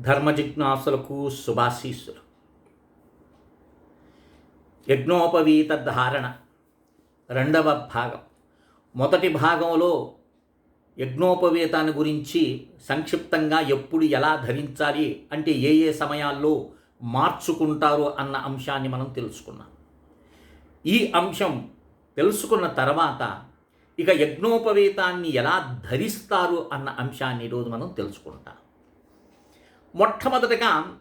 ధర్మ జిజ్ఞాసులకు శుభాశీస్సులు యజ్ఞోపవీత ధారణ రెండవ భాగం. మొదటి భాగంలో యజ్ఞోపవీతాన్ని గురించి సంక్షిప్తంగా ఎప్పుడు ఎలా ధరించాలి అంటే ఏ ఏ సమయాల్లో మార్చుకుంటారు అన్న అంశాన్ని మనం తెలుసుకున్నాం. ఈ అంశం తెలుసుకున్న తర్వాత ఇక యజ్ఞోపవీతాన్ని ఎలా ధరిస్తారు అన్న అంశాన్ని ఈరోజు మనం తెలుసుకుంటాం. మొట్టమొదటగా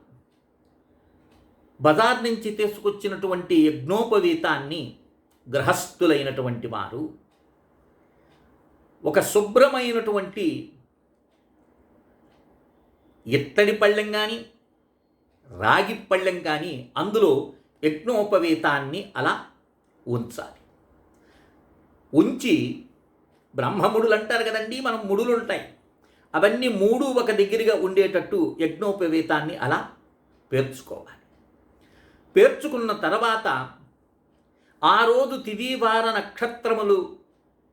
బజార్ నుంచి తీసుకొచ్చినటువంటి యజ్ఞోపవీతాన్ని గృహస్థులైనటువంటి వారు ఒక శుభ్రమైనటువంటి ఇత్తడి పళ్ళెం కానీ రాగి పళ్ళెం కానీ అందులో యజ్ఞోపవీతాన్ని అలా ఉంచాలి. ఉంచి బ్రహ్మముడులు అంటారు కదండి మనం ముడులు ఉంటాయి. అవన్నీ మూడు ఒక దగ్గరగా ఉండేటట్టు యజ్ఞోపవేతాన్ని అలా పేర్చుకోవాలి. పేర్చుకున్న తర్వాత ఆ రోజు తివీవార నక్షత్రములు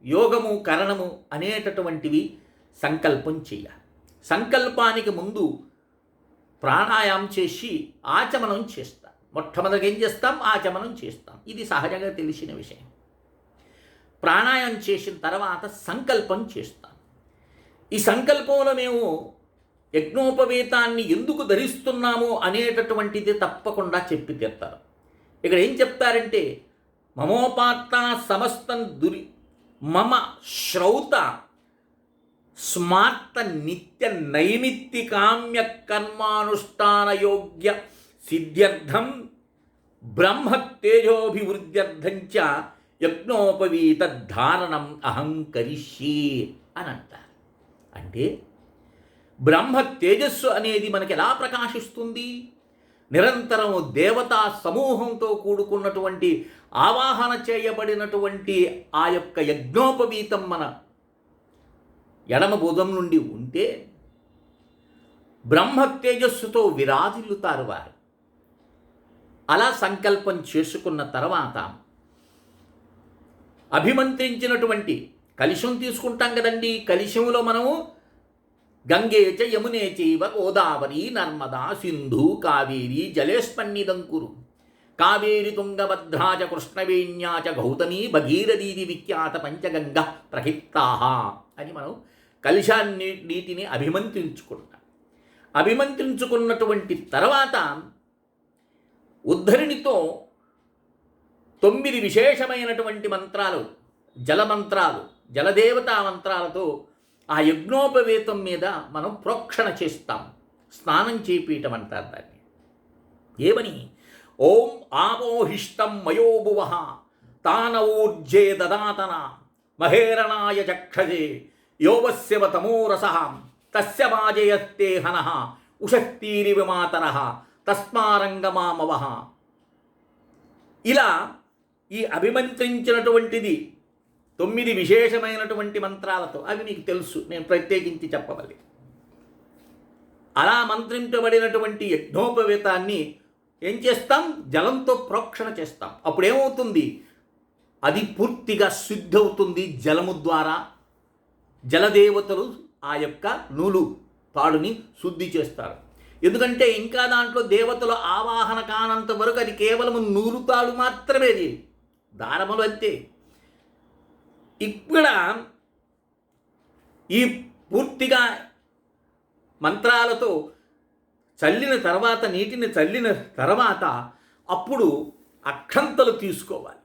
యోగము కరణము అనేటటువంటివి సంకల్పం చేయాలి. సంకల్పానికి ముందు ప్రాణాయామం చేసి ఆచమనం చేస్తాం. మొట్టమొదటిగా ఏం చేస్తాం? ఆచమనం చేస్తాం. ఇది సహజంగా తెలిసిన విషయం. ప్రాణాయామం చేసిన తర్వాత సంకల్పం చేస్తాం. ఈ సంకల్పంలో మేము యజ్ఞోపవేతాన్ని ఎందుకు ధరిస్తున్నాము అనేటటువంటిది తప్పకుండా చెప్పి తీరుతారు. ఇక్కడ ఏం చెప్తారంటే మమోపాత్త సమస్తం దురి మమ శ్రౌత స్మార్త నిత్య నైమిత్తికామ్య కర్మానుష్ఠాన యోగ్య సిద్ధ్యర్థం బ్రహ్మ తేజోభివృద్ధ్యర్థం చ యజ్ఞోపవీత ధారణం అహంకరిష్యే అని అంటారు. అంటే బ్రహ్మ తేజస్సు అనేది మనకి ఎలా ప్రకాశిస్తుంది? నిరంతరం దేవతా సమూహంతో కూడుకున్నటువంటి ఆవాహన చేయబడినటువంటి ఆ యొక్క యజ్ఞోపవీతం మన ఎడమ బోధం నుండి ఉంటే బ్రహ్మ తేజస్సుతో విరాజిల్లుతారు వారు. అలా సంకల్పం చేసుకున్న తర్వాత అభిమంత్రించినటువంటి కలిశం తీసుకుంటాం కదండి. కలిశంలో మనము గంగే చ యమునే చైవ గోదావరి నర్మదా సింధు కావేరి జలేస్పన్నిదం కురు కావేరి తుంగభద్రాచ కృష్ణవేణ్యాచ కృష్ణవేణ్యా గౌతమి భగీరథీది విఖ్యాత పంచగంగ ప్రహితాహ అని మనం కలిశాన్ని నీటిని అభిమంత్రించుకుంటాం. అభిమంత్రించుకున్నటువంటి తర్వాత ఉద్ధరిణితో తొమ్మిది విశేషమైనటువంటి మంత్రాలు జలమంత్రాలు జలదేవతా మంత్రాలతో ఆ యజ్ఞోపవేతం మీద మనం ప్రోక్షణ చేస్తాం. స్నానం చేపీయటం అంటారు దాన్ని. ఏమని? ఓం ఆమోహిష్టం మయోభువ తానవూర్జే దదాతన మహేరణాయ చక్షజే యోవస్యవ తమోరస తస్య వాజయత్తే హన ఉషత్తీరి విమాతర తస్మారంగమామవ. ఇలా ఈ అభిమంత్రించినటువంటిది తొమ్మిది విశేషమైనటువంటి మంత్రాలతో అవి మీకు తెలుసు నేను ప్రత్యేకించి చెప్పవాలి. అలా మంత్రించబడినటువంటి యజ్ఞోపవేతాన్ని ఏం చేస్తాం? జలంతో ప్రోక్షణ చేస్తాం. అప్పుడు ఏమవుతుంది అది పూర్తిగా శుద్ధి అవుతుంది జలము ద్వారా. జలదేవతలు ఆ యొక్క నూలు తాడుని శుద్ధి చేస్తారు. ఎందుకంటే ఇంకా దాంట్లో దేవతల ఆవాహన కానంత వరకు అది కేవలం నూలు తాడు మాత్రమే దారములు అంతే. ఇక్కడ ఈ పూర్తిగా మంత్రాలతో చల్లిన తర్వాత నీటిని చల్లిన తర్వాత అప్పుడు అక్షంతలు తీసుకోవాలి.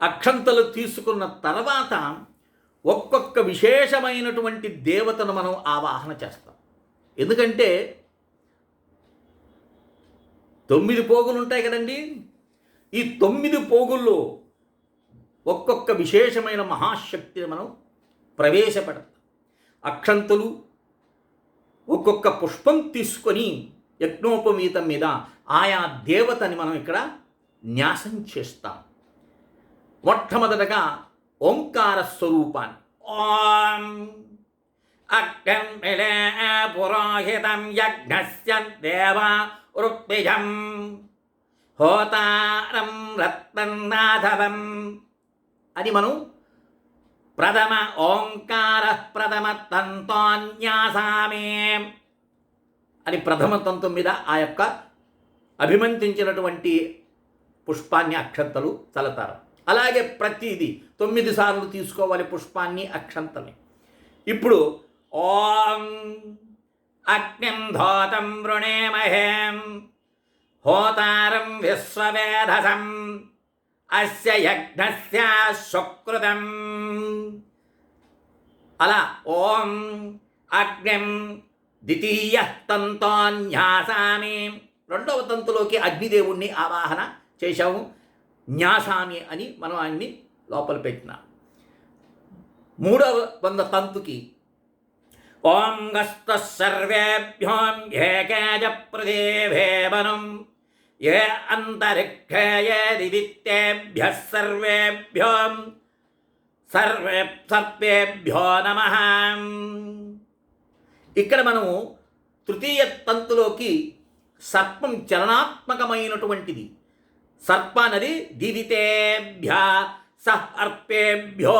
అక్షంతలు తీసుకున్న తర్వాత ఒక్కొక్క విశేషమైనటువంటి దేవతను మనం ఆవాహన చేస్తాం. ఎందుకంటే తొమ్మిది పోగులు ఉంటాయి కదండి? ఈ తొమ్మిది పోగుల్లో ఒక్కొక్క విశేషమైన మహాశక్తిని మనం ప్రవేశపెడతాం. అక్షంతులు ఒక్కొక్క పుష్పం తీసుకొని యజ్ఞోపవీతం మీద ఆయా దేవతని మనం ఇక్కడ న్యాసం చేస్తాం. మొట్టమొదటగా ఓంకార స్వరూపాన్ని. ఓం అక్కం పురోహితం యజ్ఞస్య దేవా ఋత్విజం హోతారం రత్నాధవం అని మనం ప్రథమ ఓంకార ప్రథమ తంతోన్యాసామే అని ప్రథమ తంతు మీద ఆ యొక్క అభిమంతించినటువంటి పుష్పాన్ని అక్షంతలు చల్లతారు అలాగే ప్రతిదీ తొమ్మిది సార్లు తీసుకోవాలి పుష్పాన్ని అక్షంతని. ఇప్పుడు ఓం అగ్నిం ధోతం వృణేమహేం హోతారం విశ్వవేధసం అస్య యజ్ఞస్య సుకృతం అలా ఓం అగ్నిం ద్వితీయ తంతోన్యాసామి. రెండవ తంతులోకి అగ్నిదేవుణ్ణి ఆవాహన చేశాము న్యాసామి అని మనం ఆయన్ని లోపల పెట్టినాం. మూడవ వంద తంతుకి ఓం గస్త సర్వేభ్యోం ఏకేజ ప్రదేభేవనం పృథివేవనం ఏ అంతరిక్షే దివిత్తేభ్య సర్వేభ్యోం సర్వే సర్వేభ్యో నమ. ఇక్కడ మనము తృతీయ తంతులోకి సర్పం చలనాత్మకమైనటువంటిది. సర్పనది దివితేభ్య సర్పేభ్యో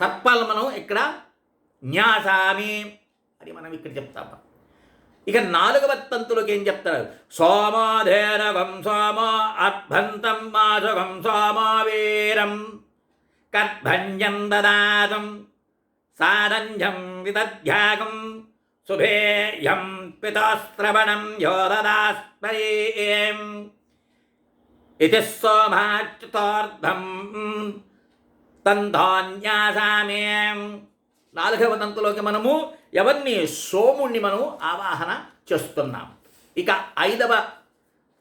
సర్పాలు మనం ఇక్కడ న్యాసామి అని మనం ఇక్కడ చెప్తాము ఇక నాలుగవ తంతులకు ఏం చెప్తారు? సోమాధేరవం సోమో అర్భంతం మాధవం సోమావీరం కర్భంజం దదాతం సారంజం విదధ్యాగం శుభేయం పితాస్త్రవణం యోదదాస్మయేం ఇది సోమాచ్యుతార్థం తంధాన్యాసామేం నాలుగవ తంతులోకి మనము ఎవరిని? సోముణ్ణి మనము ఆవాహన చేస్తున్నాం. ఇక ఐదవ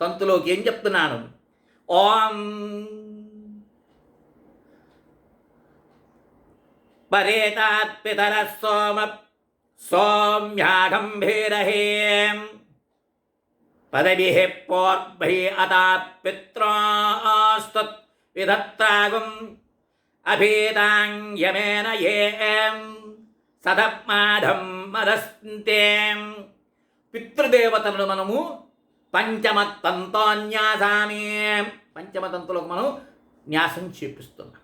తంతులోకి ఏం చెప్తున్నాను? ఓం పరేతాత్పితర సోమ సోమ్యాగంభీరహేం పదవిః పోర్భైः అతాపిత్రాస్తత్ విధత్రాగం అభేదాంగ్యమేన ఏం సదమాధం మదస్తే. పితృదేవతలను మనము పంచమ తంతోన్యాసామి పంచమ మనం న్యాసం చేపిస్తున్నాం.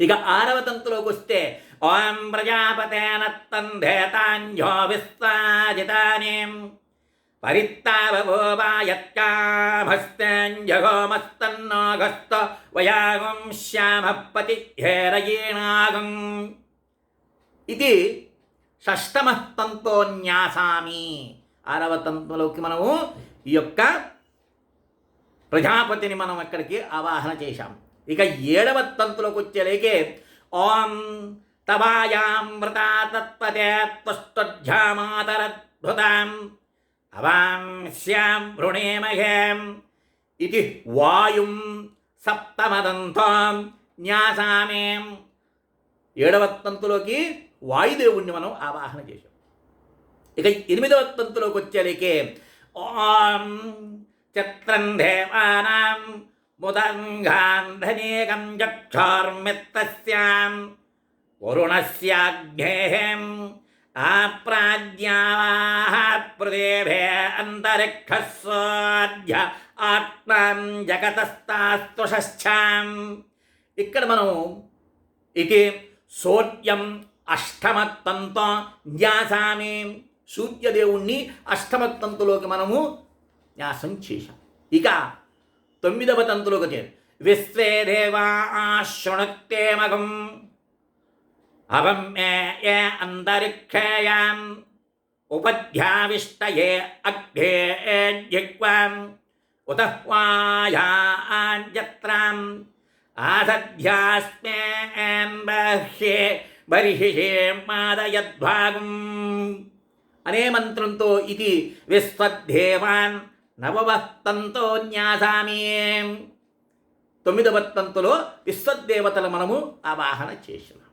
ఇక ఆరవ తంతులోకి వస్తే ఓం ప్రజాపతేనత్తంధేతాన్యో తంధేతాన్యో విస్తాజితానేం వయాగం శ్యామపతి హేరయేణాగం ఇది షష్టమ న్యాసామి ఆరవ తంతులోకి మనము ఈ యొక్క ప్రజాపతిని మనం ఇక్కడికి ఆవాహన చేశాం. ఇక ఏడవ తంతులోకి వచ్చేలేకే ఓం తవాయామృతా తత్పదే త్వష్టధ్యామాతరద్భుతాం అవాం శ్యాం వృణేమహేం ఇది వాయుం సప్తమదంతాం న్యాసామేం. ఏడవ తంతులోకి వాయుదేవుణ్ణి మనం ఆవాహన చేశాం. ఇక ఎనిమిదవ తంతులోకి వచ్చేలేకే ఓం చిత్రం దేవానాం ముదంగాంధనేకం చక్షార్మిత్తస్యాం వరుణస్యాగ్నేహం ఆప్రాజ్యావాహ పృథివే అంతరిక్షస్వాధ్య ఆత్మాం జగతస్తాస్తుషశ్చాం ఇక్కడ మనం ఇది సూర్యం అష్టమత్తంతో న్యాసామి సూర్యదేవుణ్ణి అష్టమత్తంతులోకి మనము న్యాసం చేశాం. ఇక తొమ్మిదవ తంతులోకి చేరు విశ్వే దేవా శృణుక్తేమగం అవం మే ఏ అంతరిక్షయాం? ఉపధ్యావిష్టయే అగ్నే జిగ్వాం ఉత వాయాజత్రాం ఆసధ్యాస్మే బహ్యే బర్హిషే మాదయద్భాగం అనే మంత్రంతో ఇది విశ్వదేవాన్ నవవత్తంతో తంతో న్యాసామి. తొమ్మిదవ తంతులో విశ్వదేవతలు మనము ఆవాహన చేసినాం.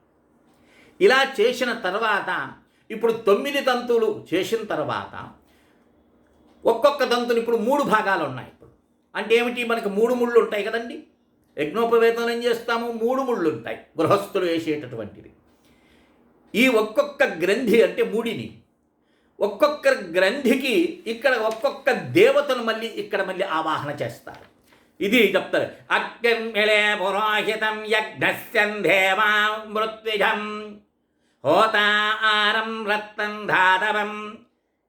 ఇలా చేసిన తర్వాత ఇప్పుడు తొమ్మిది తంతులు చేసిన తర్వాత ఒక్కొక్క తంతులు ఇప్పుడు మూడు భాగాలు ఉన్నాయి ఇప్పుడు. అంటే ఏమిటి? మనకి మూడు ముళ్ళు ఉంటాయి కదండి. యజ్ఞోపవేతనం ఏం చేస్తాము? మూడు ముళ్ళు ఉంటాయి గృహస్థులు వేసేటటువంటిది. ఈ ఒక్కొక్క గ్రంథి అంటే మూడిని. ఒక్కొక్క గ్రంథికి ఇక్కడ ఒక్కొక్క దేవతను మళ్ళీ ఇక్కడ మళ్ళీ ఆవాహన చేస్తారు. ఇది చెప్తారు. అగ్నిమిళే పురోహితం యజ్ఞస్యం దేవా మృత్యుజం. హోతారం రత్నం ధాతవం.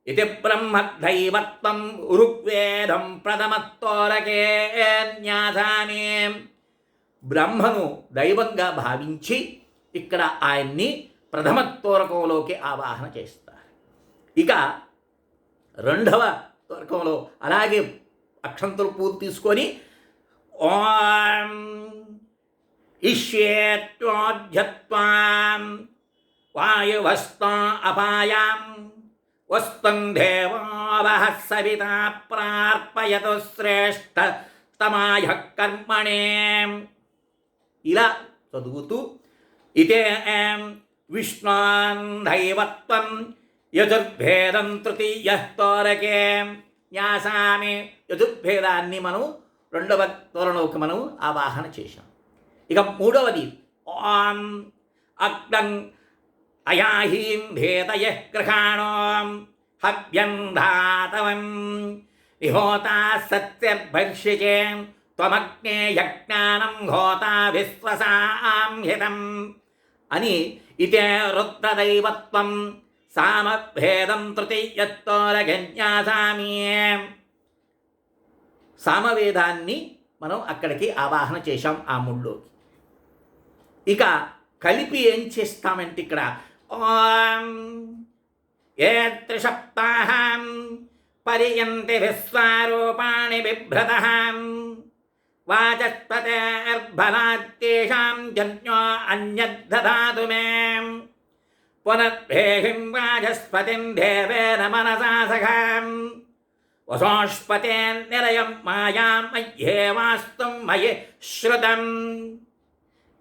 ఇది బ్రహ్మదైవత్వం ఋగ్వేదం ప్రథమత్తోరకే న్యాసామి. బ్రహ్మను దైవంగా భావించి ఇక్కడ ఆయన్ని ప్రథమ తోరకంలోకి ఆవాహన చేస్తారు. ఇక రెండవ తోరకంలో అలాగే అక్షంతులు పూర్తి తీసుకొని ఓం ఇష్యేత్వాధ్యత్వాం వాయువస్తా అపాయాం వస్తం దేవావహ సవితా ప్రార్పయతు శ్రేష్ఠ తమాయ కర్మణే. ఇలా చదువుతూ ఇదే విష్ణాన్ యజుర్భేదం తృతీయ తోరకే న్యాసామి యజుర్భేదాన్ని మనం రెండవ తోరణలోకి మనం ఆవాహన చేశాం. ఇక మూడవది ఓం అగ్నం అయాహీం భేదయ గ్రహాణోం హవ్యం ధాతవం విహోతా సత్యర్భర్షికే త్వమగ్నే యజ్ఞానం హోతా విశ్వసాం హితం అని ఇతే వృత్తదైవత్వం సామభేదం తృతీయత్తోరగన్యాసామి సామవేదాన్ని మనం అక్కడికి ఆవాహన చేశాం ఆ ముళ్ళోకి. ఇక కలిపి ఏం చేస్తామంటే ఇక్కడ ఓం ఏ త్రిసప్తాహం పర్యంతి విశ్వారూపాణి బిభ్రత వాచస్పతేర్బలాత్తేషాం జన్యో అన్యద్దధాతు మే. పునర్భేహిం వాచస్పతిం దేవేన మనసా సఖాం. వసోష్పతే నిరయం మాయాం మయ్యేవాస్తం మయి శ్రుతం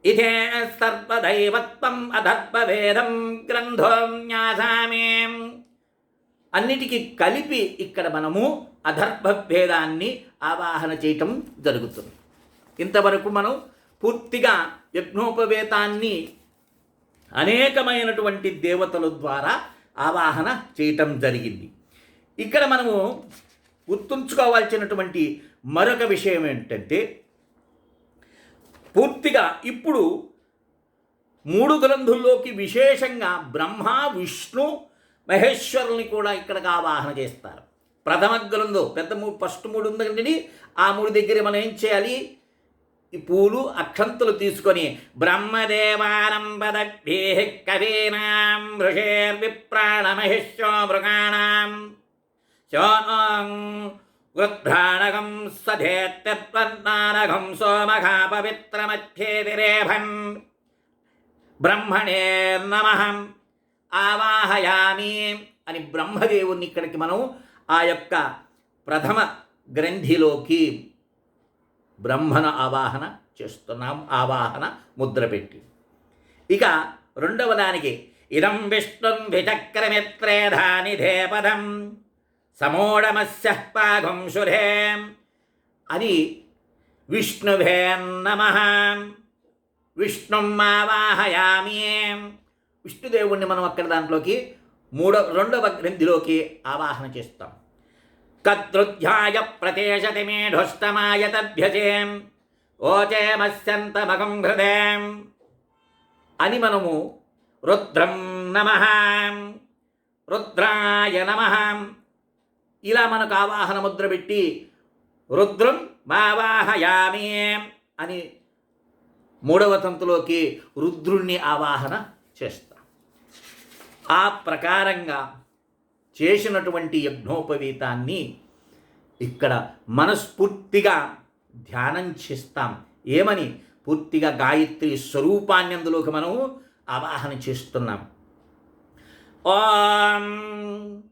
ఇదే సర్వదైవత్వం అధర్వవేదం గ్రంథోం న్యాసామి. అన్నిటికీ కలిపి ఇక్కడ మనము అధర్భభేదాన్ని ఆవాహన చేయటం జరుగుతుంది. ఇంతవరకు మనం పూర్తిగా యజ్ఞోపవేతాన్ని అనేకమైనటువంటి దేవతల ద్వారా ఆవాహన చేయటం జరిగింది. ఇక్కడ మనము గుర్తుంచుకోవాల్సినటువంటి మరొక విషయం ఏంటంటే పూర్తిగా ఇప్పుడు మూడు గ్రంథుల్లోకి విశేషంగా బ్రహ్మ విష్ణు మహేశ్వరుల్ని కూడా ఇక్కడికి ఆవాహన చేస్తారు. ప్రథమ గ్రంథం పెద్ద మూడు ఫస్ట్ మూడు ఉంది ఆ మూడు దగ్గర మనం ఏం చేయాలి? ఈ పూలు అక్షంతులు తీసుకొని బ్రహ్మదేవానం పదభే కవీనాం మృగాణాం శోనం వృద్భ్రాణకం సధేత్యత్వర్నారకం సోమఘా పవిత్రమధ్యేతిరేభన్ బ్రహ్మణే నమ. ఆవాహయామి అని బ్రహ్మదేవుణ్ణి ఇక్కడికి మనం ఆ యొక్క ప్రథమ గ్రంథిలోకి బ్రహ్మను ఆవాహన చేస్తున్నాం ఆవాహన ముద్ర పెట్టి. ఇక రెండవ దానికి ఇదం విష్ణుం విచక్రమిత్రేధాని ధేపదం సమోడమస్య పాగం శుధే అని విష్ణుభే నమ. విష్ణుం ఆవాహయామి. విష్ణుదేవుణ్ణి మనం అక్కడ దాంట్లోకి మూడవ రెండవ గ్రంథిలోకి ఆవాహన చేస్తాం. కద్రుధ్యాయ ప్రతేశతి మేఢుష్టమాయ తభ్యజేం ఓచేమస్యంతమగం హృదయం అని మనము రుద్రం నమ రుద్రాయ నమ ఇలా మనకు ఆవాహన ముద్ర పెట్టి రుద్రం మావాహయామి అని మూడవ తంతులోకి రుద్రుణ్ణి ఆవాహన చేస్తాం. ఆ ప్రకారంగా చేసినటువంటి యజ్ఞోపవీతాన్ని ఇక్కడ మనస్ఫూర్తిగా ధ్యానం చేస్తాం. ఏమని? పూర్తిగా గాయత్రి స్వరూపాన్ని అందులోకి మనం ఆవాహన చేస్తున్నాం. ఓం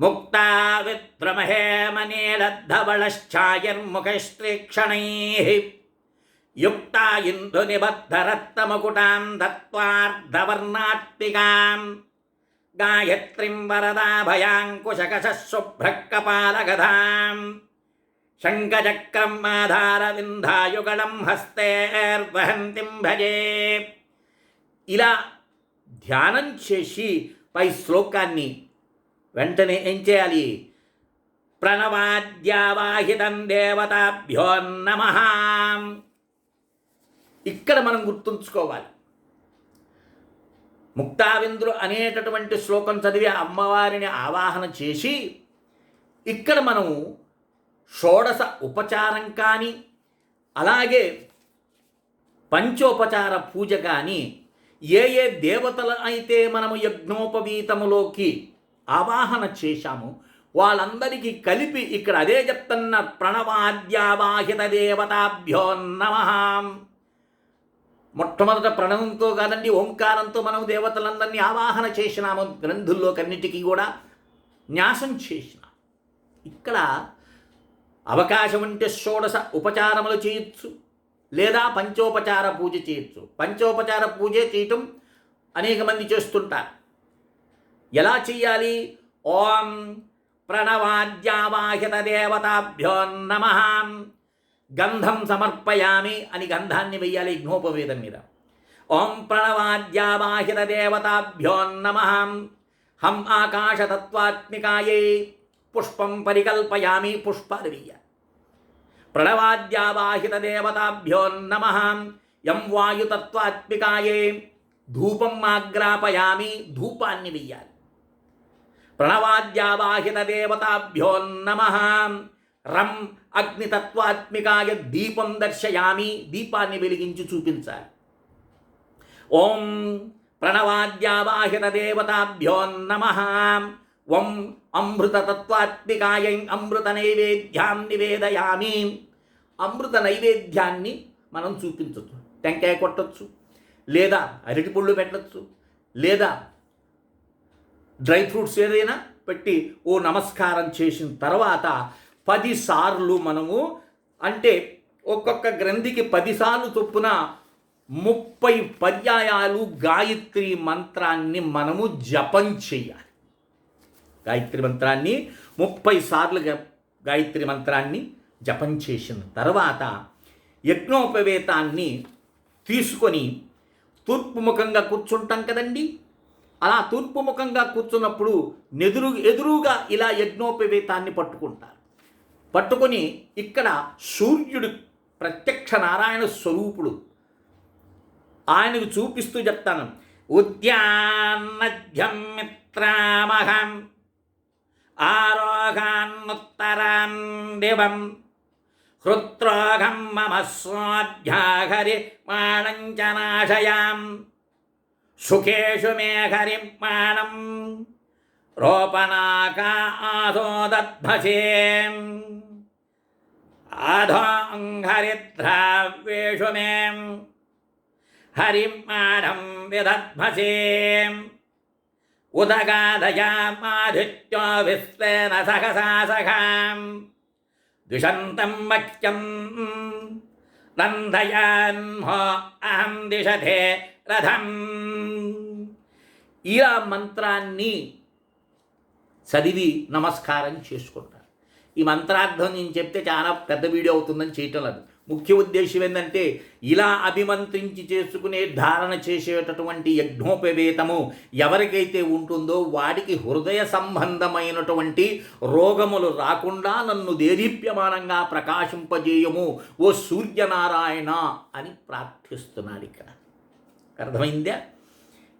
ముక్తా విద్రమహేమనేలద్ధవళశ్చాయన్ముఖశ్రీక్షణై యుక్తా ఇందునిబద్ధరత్తమకుటాం దత్వార్ధవర్ణాత్మికాం గాయత్రిం వరదాభయాంకుశకశుభ్రకపాలగధాం శంఖచక్రం ఆధారవింధాయుగళం హస్తేర్వహంతిం భజే ఇలా ధ్యానం చేసి పై శ్లోకాన్ని వెంటనే ఏం చేయాలి? ప్రణవాద్యావాహితం దేవతాభ్యో నమ। ఇక్కడ మనం గుర్తుంచుకోవాలి. ముక్తావిందులు అనేటటువంటి శ్లోకం చదివి అమ్మవారిని ఆవాహన చేసి ఇక్కడ మనము షోడశ ఉపచారం కానీ అలాగే పంచోపచార పూజ కానీ ఏ ఏ దేవతలు అయితే మనము యజ్ఞోపవీతములోకి ఆవాహన చేశామో వాళ్ళందరికీ కలిపి ఇక్కడ అదే చెప్తున్న ప్రణవాద్యావాహిత దేవతాభ్యో నమ. మొట్టమొదట ప్రణవంతో కాదండి ఓంకారంతో మనం దేవతలందరినీ ఆవాహన చేసినాము. గ్రంథుల్లో కన్నిటికీ కూడా న్యాసం చేసిన. ఇక్కడ అవకాశం ఉంటే షోడశ ఉపచారములు చేయొచ్చు లేదా పంచోపచార పూజ చేయొచ్చు. పంచోపచార పూజ చేయటం అనేక మంది చేస్తుంటారు. ఎలా చెయ్యాలి ఓం ప్రణవాద్యావాహిత దేవతాభ్యో నమ. గంధం సమర్పయామి అని గంధాన్ని వెయ్యాలి యజ్ఞోపవేదం మీద ఓం ప్రణవాద్యావాహిత దేవతాభ్యో నమ హం ఆకాశతత్వాత్మికాయే పుష్పం పరికల్పయామి పుష్పాలు వెయ్యాలి ప్రణవాద్యావాహిత దేవతాభ్యో నమ యం వాయుతత్వాత్మికాయే ధూపం ఆగ్రాపయామి ధూపాన్ని వెయ్యాలి ప్రణవాద్యావాహిత దేవతాభ్యో నమ రం అగ్నితత్వాత్మికాయ దీపం దర్శయామి దీపాన్ని వెలిగించి చూపించాలి. ఓం ప్రణవాద్యావాహిత దేవతాభ్యో నమ. ఓం అమృతతత్వాత్మికాయ అమృత నైవేద్యాం నివేదయామి. అమృత నైవేద్యాన్ని మనం చూపించవచ్చు టెంకాయ కొట్టచ్చు లేదా అరటిపళ్ళు పెట్టచ్చు లేదా డ్రై ఫ్రూట్స్ ఏదైనా పెట్టి ఓ నమస్కారం చేసిన తర్వాత పదిసార్లు మనము అంటే ఒక్కొక్క గ్రంథికి పదిసార్లు చొప్పున ముప్పై పర్యాయాలు గాయత్రి మంత్రాన్ని మనము జపం చేయాలి. గాయత్రి మంత్రాన్ని ముప్పై సార్లు గాయత్రి మంత్రాన్ని జపం చేసిన తర్వాత యజ్ఞోపవేతాన్ని తీసుకొని తూర్పు ముఖంగా కూర్చుంటాం కదండి. అలా తూర్పు ముఖంగా కూర్చున్నప్పుడు నెదురు ఎదురుగా ఇలా యజ్ఞోపవేతాన్ని పట్టుకుంటారు. పట్టుకొని ఇక్కడ సూర్యుడు ప్రత్యక్ష నారాయణ స్వరూపుడు. ఆయనకు చూపిస్తూ చెప్తాను. ఉద్యాన్నధ్యం మిత్రామహం ఆరోగాన్నుత్తరాన్ దివం హృత్రోగం మమ స్వాధ్యాహరి మాణంచనాశయాం సుఖేషు మే హరిం మాణం రోపణాకా ఆదో దద్భసే ఆధోంహరిద్రావ్యేషు మే హరిం మాణం విదద్భసే ఉదగాదయామాదిత్యో విశ్వేన సహసా సఖాం ద్విషంతం వక్యం నందయాన్మో అహం దిశతే రథం ఇలా మంత్రాన్ని చదివి నమస్కారం చేసుకుంటారు ఈ మంత్రార్థం నేను చెప్తే చాలా పెద్ద వీడియో అవుతుందని చేయటం లేదు. ముఖ్య ఉద్దేశం ఏంటంటే ఇలా అభిమంత్రించి చేసుకునే ధారణ చేసేటటువంటి యజ్ఞోపవేతము ఎవరికైతే ఉంటుందో వాడికి హృదయ సంబంధమైనటువంటి రోగములు రాకుండా నన్ను దేదీప్యమానంగా ప్రకాశింపజేయము. ఓ సూర్యనారాయణ అని ప్రార్థిస్తున్నాడు ఇక్కడ. అర్థమైందా?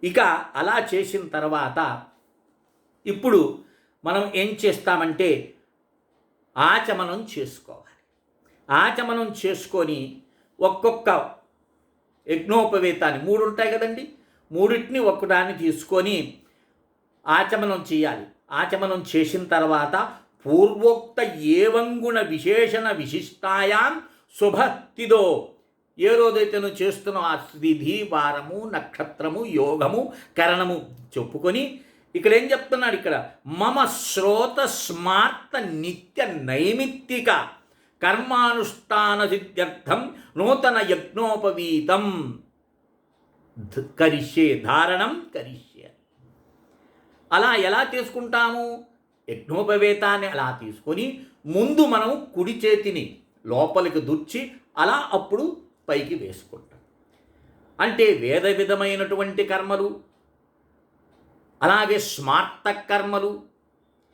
ఇక అలా చేసిన తర్వాత ఇప్పుడు మనం ఏం చేస్తామంటే ఆచమనం చేసుకోవాలి. ఆచమనం చేసుకొని ఒక్కొక్క యజ్ఞోపవేతాన్ని మూడు ఉంటాయి కదండి. మూడింటిని ఒక్కదాన్ని తీసుకొని ఆచమనం చేయాలి. ఆచమనం చేసిన తర్వాత పూర్వోక్త ఏవంగుణ విశేషణ విశిష్టాయాం శుభక్తిదో ఏ రోజైతే నువ్వు చేస్తున్నావు ఆ తిథి వారము నక్షత్రము యోగము కరణము చెప్పుకొని ఇక్కడ ఏం చెప్తున్నాడు ఇక్కడ? మమ శ్రోత స్మార్త నిత్య నైమిత్తిక కర్మానుష్ఠాన సిద్ధ్యర్థం నూతన యజ్ఞోపవీతం. కరిష్యే ధారణం కరిష్యే. అలా ఎలా తీసుకుంటాము? యజ్ఞోపవేతాన్ని అలా తీసుకొని ముందు మనం కుడి చేతిని లోపలికి దుర్చి అలా అప్పుడు పైకి వేసుకుంటాం. అంటే వేద విధమైనటువంటి కర్మలు అలాగే స్మార్త కర్మలు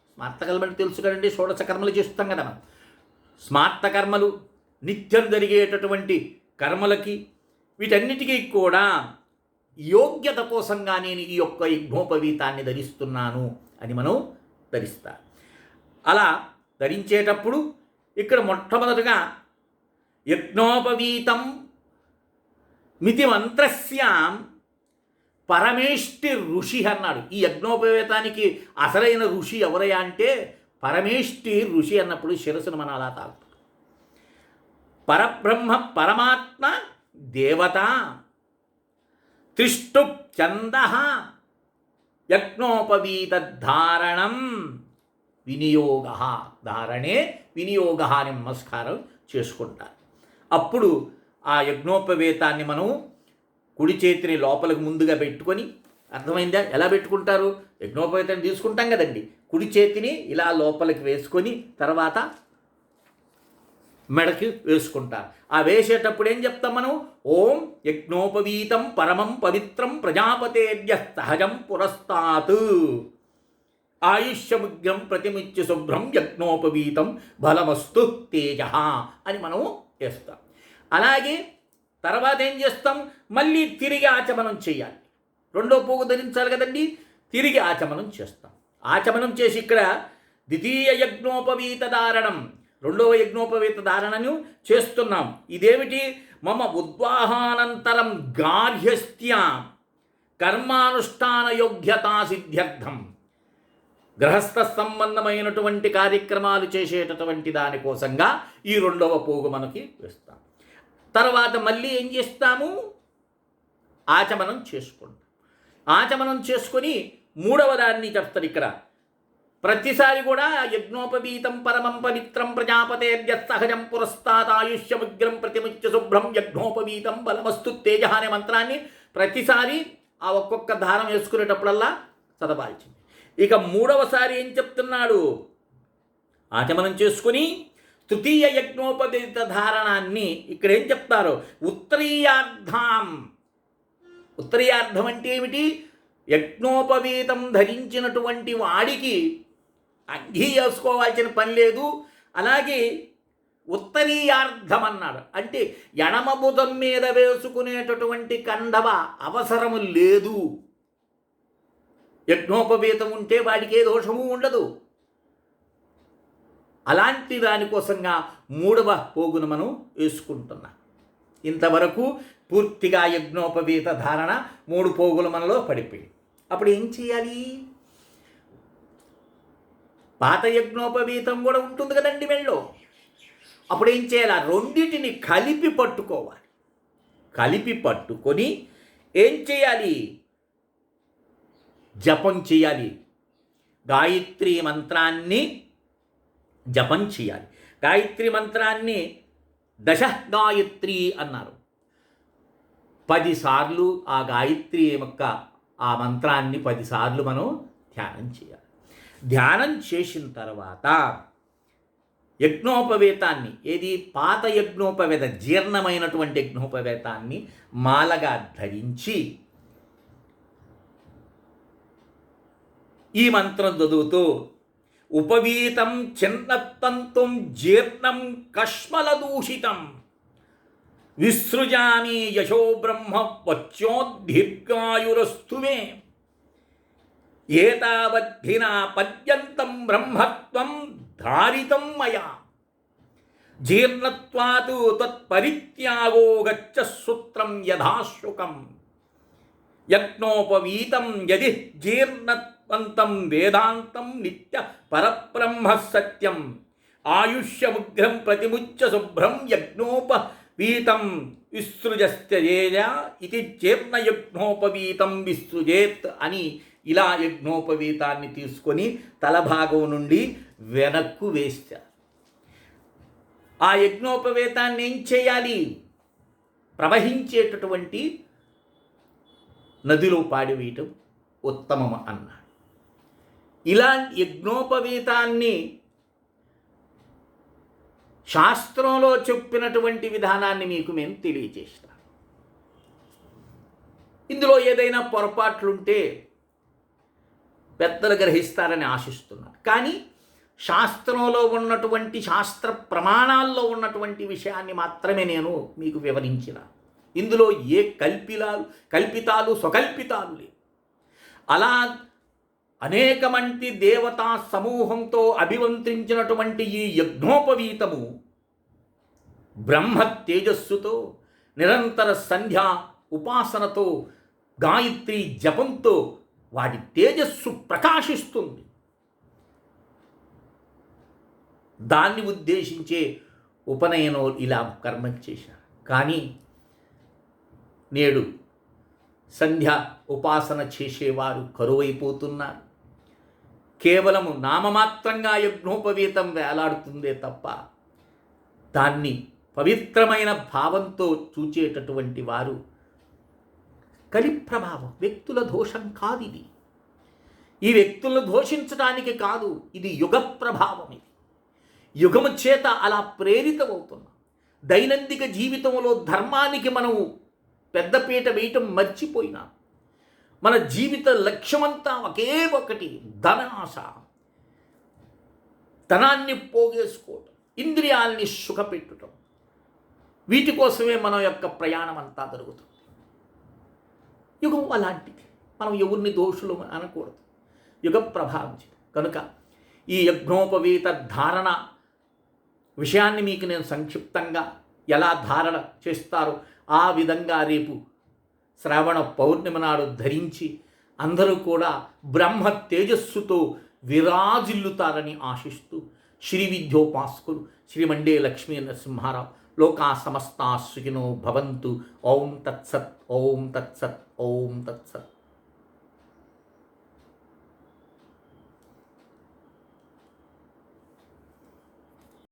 స్మార్త కర్మలు అంటే తెలుసు కదండి షోడశ కర్మలు చేస్తాం కదా మనం. స్మార్త కర్మలు నిత్యం జరిగేటటువంటి కర్మలకి వీటన్నిటికీ కూడా యోగ్యత కోసంగా నేను ఈ యొక్క యజ్ఞోపవీతాన్ని ధరిస్తున్నాను అని మనం ధరిస్తా అలా ధరించేటప్పుడు ఇక్కడ మొట్టమొదటగా యజ్ఞోపవీతం మితి మంత్రస్యాం పరమేష్టి ఋషి అన్నాడు. ఈ యజ్ఞోపవేతానికి అసలైన ఋషి ఎవరయ్యా అంటే పరమేష్టి ఋషి అన్నప్పుడు శిరస్సును మన అలా తాగుతాం పరబ్రహ్మ పరమాత్మ దేవత త్రిష్టు చంద యజ్ఞోపవీత ధారణం వినియోగ. ధారణే వినియోగ అని నమస్కారం చేసుకుంటారు. అప్పుడు ఆ యజ్ఞోపవేతాన్ని మనం కుడి చేతిని లోపలికి ముందుగా పెట్టుకొని అర్థమైందా? ఎలా పెట్టుకుంటారు? యజ్ఞోపవేతం తీసుకుంటాం కదండి. కుడి చేతిని ఇలా లోపలికి వేసుకొని తర్వాత మెడకి వేసుకుంటారు. ఆ వేసేటప్పుడు ఏం చెప్తాం మనం? ఓం యజ్ఞోపవీతం పరమం పవిత్రం ప్రజాపతేర్య సహజం పురస్తాత్. ఆయుష్యముగ్రం ప్రతిమిత్య శుభ్రం యజ్ఞోపవీతం బలమస్తు తేజ అని మనం చేస్తాం. అలాగే తర్వాత ఏం చేస్తాం? మళ్ళీ తిరిగి ఆచమనం చేయాలి. రెండో పోగు ధరించాలి కదండి? తిరిగి ఆచమనం చేస్తాం. ఆచమనం చేసి ఇక్కడ ద్వితీయ యజ్ఞోపవీత ధారణం రెండవ యజ్ఞోపవీత ధారణను చేస్తున్నాం. ఇదేమిటి? మమ ఉద్వాహానంతరం గార్హ్యస్త్య కర్మానుష్ఠాన యోగ్యతా సిద్ధ్యర్థం. గ్రహస్థ సంబంధమైనటువంటి కార్యక్రమాలు చేసేటటువంటి దానికోసంగా ఈ రెండవ పోగు మనకి వేస్తాం. తర్వాత మళ్ళీ ఏం చేస్తాము? ఆచమనం చేసుకుంటాం. ఆచమనం చేసుకొని మూడవ దాన్ని చెప్తారు ఇక్కడ. ప్రతిసారి కూడా యజ్ఞోపవీతం పరమం పవిత్రం ప్రజాపతేర్య సహజం పురస్తాత్ ఆయుష్యముగ్రం ప్రతిముచ్య శుభ్రం యజ్ఞోపవీతం బలమస్తు తేజ అనే మంత్రాన్ని ప్రతిసారి ఆ ఒక్కొక్క దారం వేసుకునేటప్పుడల్లా చదవాల్సింది. ఇక మూడవసారి ఏం చెప్తున్నాడు? ఆచమనం చేసుకుని తృతీయ యజ్ఞోపదేత ధారణాన్ని ఇక్కడ ఏం చెప్తారు? ఉత్తరీయార్థం ఉత్తరీయార్థం అంటే ఏమిటి? యజ్ఞోపవీతం ధరించినటువంటి వాడికి అంగీ వేసుకోవాల్సిన పని లేదు. అలాగే ఉత్తరీయార్థం అన్నాడు అంటే ఎడమబుధం మీద వేసుకునేటటువంటి కండవ అవసరము లేదు. యజ్ఞోపవీతం ఉంటే వాడికి ఏ దోషము ఉండదు. అలాంటి దానికోసంగా మూడవ పోగును మనం వేసుకుంటున్నాం. ఇంతవరకు పూర్తిగా యజ్ఞోపవీత ధారణ మూడు పోగులు మనలో పడిపోయి. అప్పుడు ఏం చేయాలి? పాత యజ్ఞోపవీతం కూడా ఉంటుంది కదండి మెళ్ళో. అప్పుడు ఏం చేయాలి? రెండింటిని కలిపి పట్టుకోవాలి. కలిపి పట్టుకొని ఏం చేయాలి? జపం చేయాలి. గాయత్రి మంత్రాన్ని జపం చేయాలి. గాయత్రి మంత్రాన్ని దశ గాయత్రి అన్నారు. పదిసార్లు ఆ గాయత్రి యొక్క ఆ మంత్రాన్ని పదిసార్లు మనం ధ్యానం చేయాలి. ధ్యానం చేసిన తర్వాత యజ్ఞోపవేతాన్ని ఏది పాత యజ్ఞోపవేత జీర్ణమైనటువంటి యజ్ఞోపవేతాన్ని మాలగా ధరించి ఈ మంత్రం చదువుతూ ఉపవీతం చిన్నత్తంతుం జీర్ణం కష్మలదూషితం విసృజామి యశో బ్రహ్మ వచ్చోద్దీర్ఘాయురస్తు మే ఏతావద్ధినా పర్యంతం బ్రహ్మత్వం ధారితం మయా జీర్ణత్వాతు తత్పరిత్యాగో గచ్చ సూత్రం యథాశుకం యజ్ఞోపవీతం యది జీర్ణత్వంతం వేదాంతం నిత్య పరబ్రహ్మ సత్యం. ఆయుష్య ఉగ్రం ప్రతిముచ్య శుభ్రం యజ్ఞోపవీతం విసృజస్తేజ ఇది జీర్ణయజ్ఞోపవీతం విసృజేత్ అని ఇలా యజ్ఞోపవీతాన్ని తీసుకొని తలభాగం నుండి వెనక్కు వేస్తారు ఆ యజ్ఞోపవేతాన్ని ఏం చేయాలి? ప్రవహించేటటువంటి నదిలో పాడివేయటం ఉత్తమం అన్నారు. ఇలా యజ్ఞోపవీతాన్ని శాస్త్రంలో చెప్పినటువంటి విధానాన్ని మీకు మేము తెలియజేస్తాం. ఇందులో ఏదైనా పొరపాట్లుంటే పెద్దలు గ్రహిస్తారని ఆశిస్తున్నారు కానీ శాస్త్రంలో ఉన్నటువంటి శాస్త్ర ప్రమాణాల్లో ఉన్నటువంటి విషయాన్ని మాత్రమే నేను మీకు వివరించిన. ఇందులో ఏ కల్పిలాలు కల్పితాలు స్వకల్పితాలు లేవు. అలా అనేక మంది దేవతా సమూహంతో అభివంతించినటువంటి ఈ యజ్ఞోపవీతము బ్రహ్మ తేజస్సుతో నిరంతర సంధ్య ఉపాసనతో గాయత్రి జపంతో వాటి తేజస్సు ప్రకాశిస్తుంది. దాన్ని ఉద్దేశించే ఉపనయనం ఇలా కర్మం చేశారు. కానీ నేడు సంధ్య ఉపాసన చేసేవారు కరువైపోతున్నారు. కేవలము నామమాత్రంగా యజ్ఞోపవీతం వేలాడుతుందే తప్ప దాన్ని పవిత్రమైన భావంతో చూచేటటువంటి వారు కలి ప్రభావం వ్యక్తుల దోషం కాదు ఇది. ఈ వ్యక్తులను దోషించడానికి కాదు ఇది యుగ ప్రభావం ఇది. యుగము చేత అలా ప్రేరితమవుతున్నాం. దైనందిక జీవితంలో ధర్మానికి మనము పెద్దపీట వేయటం మర్చిపోయినాం. మన జీవిత లక్ష్యమంతా ఒకే ఒకటి ధనాశ ధనాన్ని పోగేసుకోవటం ఇంద్రియాల్ని సుఖపెట్టడం వీటి కోసమే మన యొక్క ప్రయాణం అంతా జరుగుతుంది. యుగం అలాంటిది. మనం ఎవరిని దోషులు అనకూడదు. యుగ ప్రభావం కనుక ఈ యజ్ఞోపవీత ధారణ విషయాన్ని మీకు నేను సంక్షిప్తంగా ఎలా ధారణ చేస్తారో ఆ విధంగా రేపు శ్రావణ పౌర్ణమి నాడు ధరించి అందరూ కూడా బ్రహ్మ తేజస్సుతో విరాజిల్లుతారని ఆశిస్తూ శ్రీ విద్యోపాసకులు శ్రీమండే లక్ష్మీ నరసింహారావు లోకా సమస్తా సుఖినో భవంతు. ఓం తత్సత్ ఓం తత్సత్ ఓం తత్సత్.